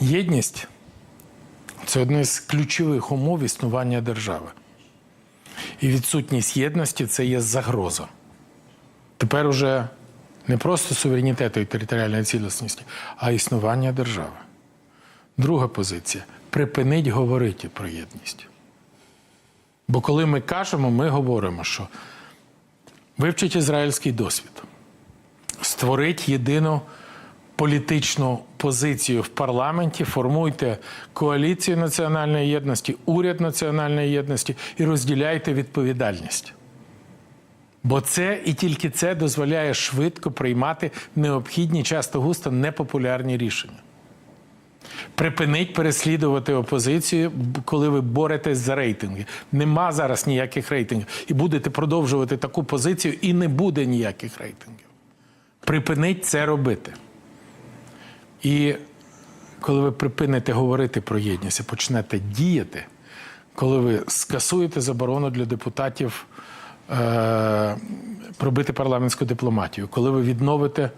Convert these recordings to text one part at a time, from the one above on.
Єдність це одне з ключових умов існування держави. І відсутність єдності це є загроза. Тепер уже не просто суверенітету і територіальної цілісності, а існування держави. Друга позиція припинить говорити про єдність. Бо коли ми кажемо, ми говоримо, що вивчить ізраїльський досвід, створить єдину політичну позицію в парламенті, формуйте коаліцію національної єдності, уряд національної єдності і розділяйте відповідальність. Бо це і тільки це дозволяє швидко приймати необхідні, часто густо непопулярні рішення. Припинить переслідувати опозицію, коли ви боретесь за рейтинги. Нема зараз ніяких рейтингів. І будете продовжувати таку позицію, і не буде ніяких рейтингів. Припинить це робити. І коли ви припините говорити про єдність і почнете діяти, коли ви скасуєте заборону для депутатів е, пробити парламентську дипломатію, коли ви відновите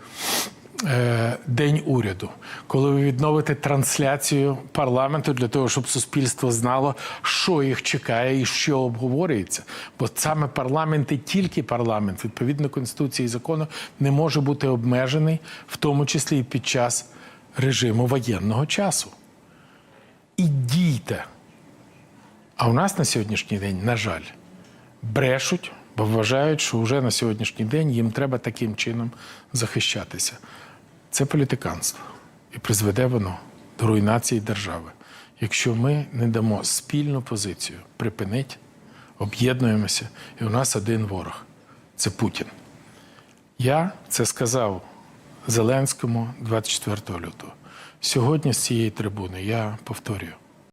е, День уряду, коли ви відновите трансляцію парламенту для того, щоб суспільство знало, що їх чекає і що обговорюється. Бо саме парламент і тільки парламент, відповідно Конституції і закону, не може бути обмежений, в тому числі і під час режиму воєнного часу. І дійте. А у нас на сьогоднішній день, на жаль, брешуть, бо вважають, що вже на сьогоднішній день їм треба таким чином захищатися. Це політиканство. І призведе воно до руйнації держави. Якщо ми не дамо спільну позицію, припинить, об'єднуємося, і у нас один ворог це Путін. Я це сказав Зеленському 24 лютого. Сьогодні з цієї трибуни я повторюю: